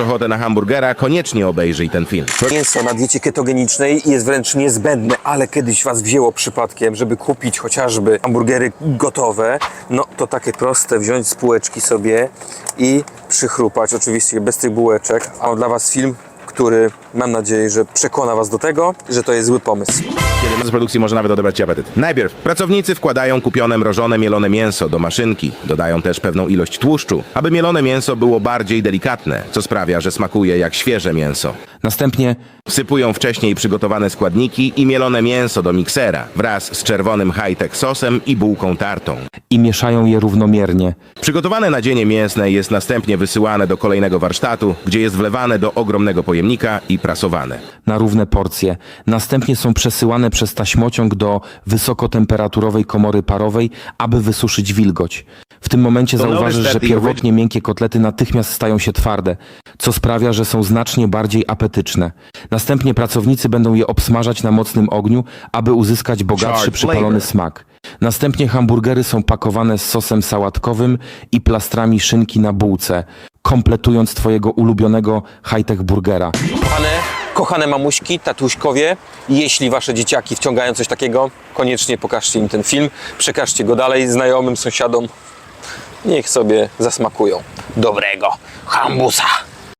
masz ochotę na hamburgera, koniecznie obejrzyj ten film. Mięso na diecie ketogenicznej jest wręcz niezbędne, ale kiedyś was wzięło przypadkiem, żeby kupić chociażby hamburgery gotowe, no to takie proste, wziąć z półeczki sobie i przychrupać, oczywiście bez tych bułeczek. A dla was film, który mam nadzieję, że przekona was do tego, że to jest zły pomysł. Kiedy z produkcji może nawet odebrać ci apetyt. Najpierw pracownicy wkładają kupione mrożone mielone mięso do maszynki. Dodają też pewną ilość tłuszczu, aby mielone mięso było bardziej delikatne, co sprawia, że smakuje jak świeże mięso. Następnie Wsypują wcześniej przygotowane składniki i mielone mięso do miksera wraz z czerwonym high-tech sosem i bułką tartą. i mieszają je równomiernie. Przygotowane nadzienie mięsne jest następnie wysyłane do kolejnego warsztatu, gdzie jest wlewane do ogromnego pojemnika i prasowane. na równe porcje. Następnie są przesyłane przez taśmociąg do wysokotemperaturowej komory parowej, aby wysuszyć wilgoć. W tym momencie To zauważysz, że i pierwotnie miękkie kotlety natychmiast stają się twarde, co sprawia, że są znacznie bardziej apetyczne. Następnie pracownicy będą je obsmażać na mocnym ogniu, aby uzyskać bogatszy Charred przypalony flavor. smak. Następnie hamburgery są pakowane z sosem sałatkowym i plastrami szynki na bułce, kompletując twojego ulubionego high-tech burgera. Kochane, kochane mamuśki, tatuśkowie, jeśli wasze dzieciaki wciągają coś takiego, koniecznie pokażcie im ten film, przekażcie go dalej znajomym, sąsiadom. Niech sobie zasmakują dobrego hambusa.